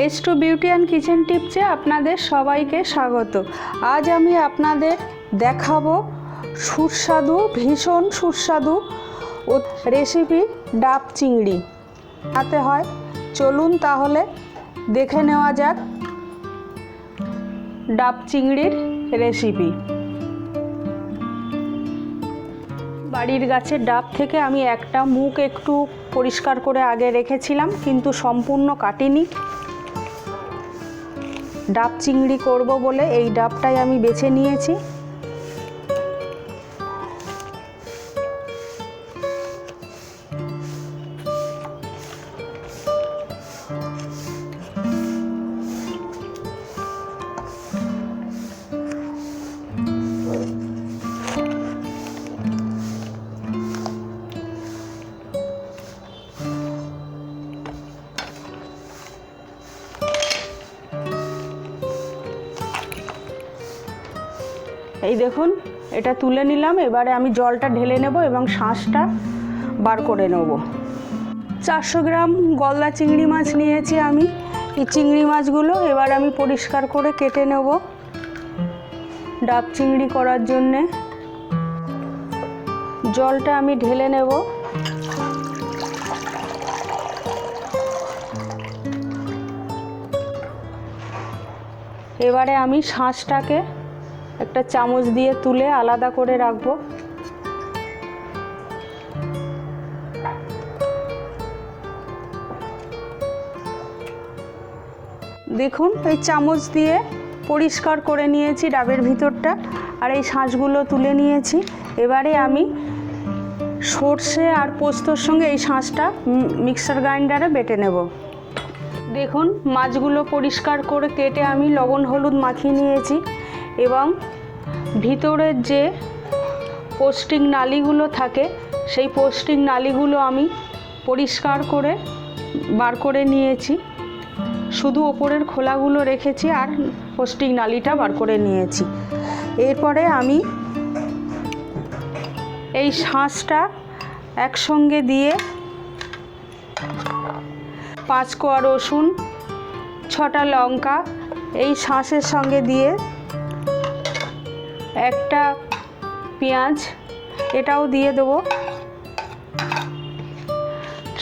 S two beauty and kitchen টিপসে আপনাদের সবাইকে স্বাগত। আজ আমি আপনাদের দেখাবো সুস্বাদু, ভীষণ সুস্বাদু রেসিপি ডাব চিংড়ি। হাতে হয়। চলুন তাহলে দেখে নেওয়া যাক ডাব চিংড়ির রেসিপি বাড়ির গাছের ডাব থেকে আমি একটা মুখ একটু পরিষ্কার করে আগে রেখেছিলাম, কিন্তু সম্পূর্ণ কাটিনি। ডাব চিংড়ি করব বলে এই ডাবটাই আমি বেছে নিয়েছি। এই দেখুন, এটা তুলে নিলাম, এবারে আমি জলটা ঢেলে নেব এবং শাঁসটা বার করে নেব। চারশো গ্রাম গলদা চিংড়ি মাছ নিয়েছি আমি। এই চিংড়ি মাছগুলো এবার আমি পরিষ্কার করে কেটে নেব ডাব চিংড়ি করার জন্যে। জলটা আমি ঢেলে নেব। এবারে আমি শাঁসটাকে একটা চামচ দিয়ে তুলে আলাদা করে রাখব। দেখুন, এই চামচ দিয়ে পরিষ্কার করে নিয়েছি ডাবের ভিতরটা আর এই শাঁসগুলো তুলে নিয়েছি। এবারে আমি সর্ষে আর পোস্তর সঙ্গে এই শাঁসটা মিক্সার গ্রাইন্ডারে বেটে নেব। দেখুন, মাছগুলো পরিষ্কার করে কেটে আমি লবণ হলুদ মাখিয়ে নিয়েছি। এবং ভিতরের যে পোস্টিং নালিগুলো থাকে, সেই পোস্টিং নালিগুলো আমি পরিষ্কার করে বার করে নিয়েছি। শুধু ওপরের খোলাগুলো রেখেছি আর পোস্টিং নালিটা বার করে নিয়েছি। এরপরে আমি এই শাঁসটা একসঙ্গে দিয়ে পাঁচ কোয়া রসুন, ছটা লঙ্কা এই শাঁসের সঙ্গে দিয়ে একটা পেঁয়াজ, এটাও দিয়ে দেবো।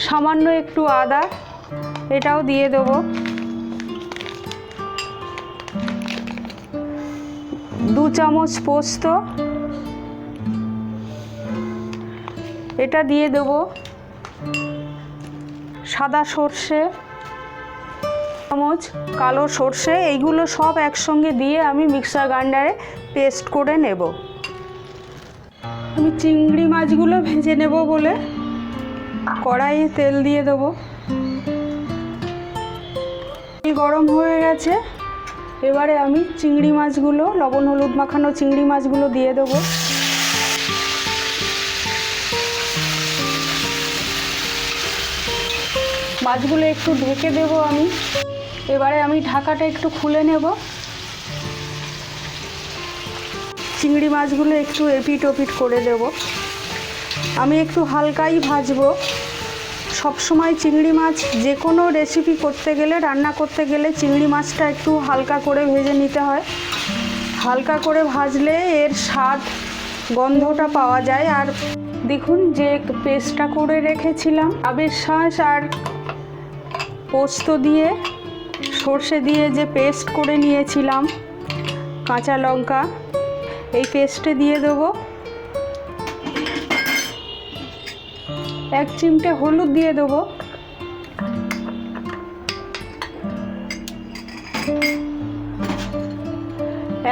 সামান্য একটু আদা, এটাও দিয়ে দেবো। দু চামচ পোস্ত, এটা দিয়ে দেবো। সাদা সর্ষে, চামচ কালো সর্ষে, এইগুলো সব একসঙ্গে দিয়ে আমি মিক্সার গ্রাইন্ডারে পেস্ট করে নেব। আমি চিংড়ি মাছগুলো ভেজে নেব বলে কড়াইয়ে তেল দিয়ে দেবো। গরম হয়ে গেছে। এবারে আমি চিংড়ি মাছগুলো, লবণ, হলুদ মাখানো চিংড়ি মাছগুলো দিয়ে দেবো। মাছগুলো একটু ঢেকে দেবো আমি। এবারে আমি ঢাকাটা একটু খুলে নেব। চিংড়ি মাছগুলো একটু এপিট ওপিট করে দেব। আমি একটু হালকাই ভাজবো। সবসময় চিংড়ি মাছ যে কোনো রেসিপি করতে গেলে, রান্না করতে গেলে চিংড়ি মাছটা একটু হালকা করে ভেজে নিতে হয়। হালকা করে ভাজলে এর স্বাদ, গন্ধটা পাওয়া যায়। আর দেখুন যে পেস্টটা করে রেখেছিলাম, আবের শাঁস আর পোস্ত দিয়ে, সর্ষে দিয়ে যে পেস্ট করে নিয়েছিলাম, কাঁচা লঙ্কা। এই পেস্টে দিয়ে দেবো। এক চিমটে হলুদ দিয়ে দেবো।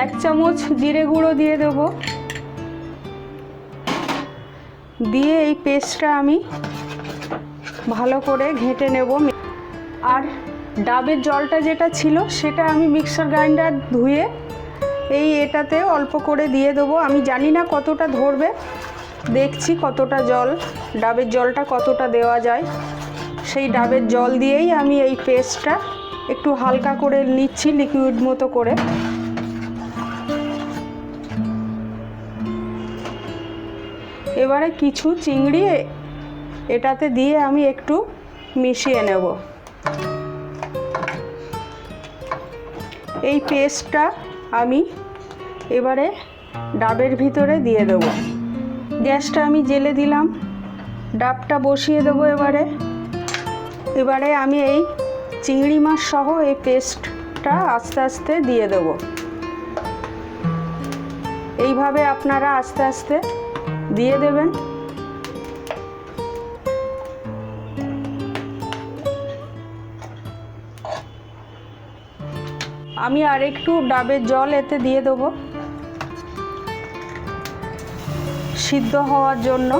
এক চামচ জিরে গুঁড়ো দিয়ে দেবো। দিয়ে এই পেস্টটা আমি ভালো করে ঘেঁটে নেব। আর ডাবের জলটা যেটা ছিল সেটা আমি মিক্সার গ্রাইন্ডার ধুয়ে এই এটাতে অল্প করে দিয়ে দেবো। আমি জানি না কতটা ধরবে। দেখছি কতটা জল। ডাবের জলটা কতটা দেওয়া যায়। সেই ডাবের জল দিয়েই আমি এই পেস্টটা একটু হালকা করে নিচ্ছি লিকুইড মতো করে। এবারে কিছু চিংড়ি এটাতে দিয়ে আমি একটু মিশিয়ে নেব। এই পেস্টটা আমি এবারে ডাবের ভিতরে দিয়ে দেবো। গ্যাসটা আমি জেলে দিলাম। ডাবটা বসিয়ে দেবো এবারে। এবারে আমি এই চিংড়ি মাছ সহ এই পেস্টটা আস্তে আস্তে দিয়ে দেবো। এইভাবে আপনারা আস্তে আস্তে দিয়ে দেবেন। আমি আর একটু ডাবের জল এতে দিয়ে দেবো। সিদ্ধ হওয়ার জন্য।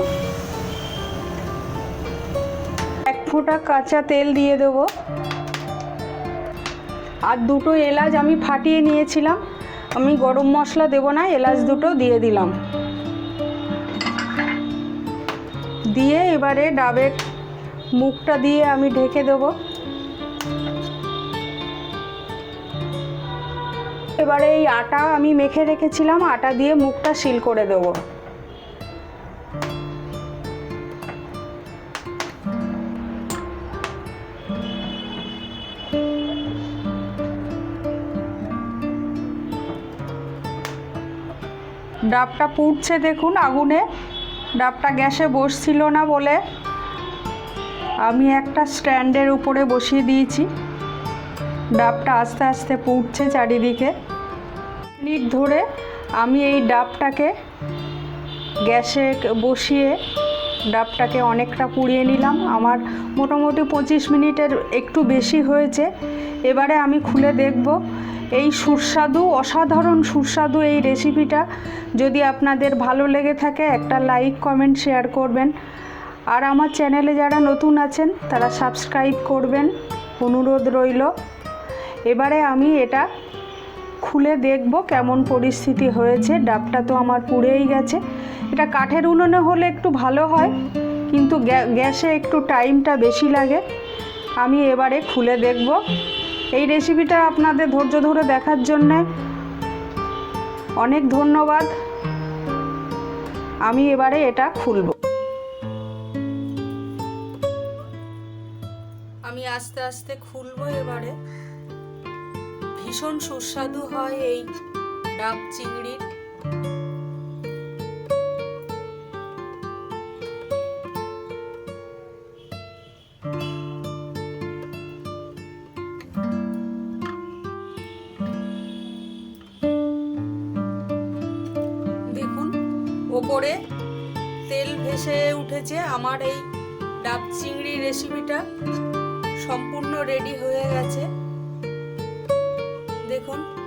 এক ফোঁটা কাঁচা তেল দিয়ে দেবো। আর দুটো এলাচ আমি ফাটিয়ে নিয়েছিলাম। আমি গরম মশলা দেব না, এলাচ দুটো দিয়ে দিলাম। দিয়ে এবারে ডাবের মুখটা দিয়ে আমি ঢেকে দেবো। এবারে এই আটা আমি মেখে রেখেছিলাম, আটা দিয়ে মুখটা সিল করে দেবো। ডাবটা পুড়ছে দেখুন আগুনে, ডাবটা গ্যাসে বসছিল না বলে। আমি একটা স্ট্যান্ডের উপরে বসিয়ে দিয়েছি। ডাবটা আস্তে আস্তে পুড়ছে চারিদিকে। মিনিট ধরে আমি এই ডাবটাকে গ্যাসে বসিয়ে ডাবটাকে অনেকটা পুড়িয়ে নিলাম। আমার মোটামুটি পঁচিশ মিনিটের একটু বেশি হয়েছে। এবারে আমি খুলে দেখব। এই সুস্বাদু, অসাধারণ সুস্বাদু এই রেসিপিটা যদি আপনাদের ভালো লেগে থাকে, একটা লাইক, কমেন্ট, শেয়ার করবেন। আর আমার চ্যানেলে যারা নতুন আছেন, তারা সাবস্ক্রাইব করবেন। অনুরোধ রইল। এবারে আমি এটা খুলে দেখব কেমন পরিস্থিতি হয়েছে। ডাবটা তো আমার পুড়েই গেছে। এটা কাঠের উনুনে হলে একটু ভালো হয়, কিন্তু গ্যা- গ্যাসে একটু টাইমটা বেশি লাগে। আমি এবারে খুলে দেখব। এই রেসিপিটা আপনাদের ধৈর্য ধরে দেখার জন্যে অনেক ধন্যবাদ। আমি এবারে এটা খুলব। আমি আস্তে আস্তে খুলবো এবারে। ভীষণ সুস্বাদু হয় এই ডাব চিংড়ির ওপরে তেল ভেসে উঠেছে আমার এই ডাব চিংড়ি রেসিপিটা সম্পূর্ণ রেডি হয়ে গেছে। 嗯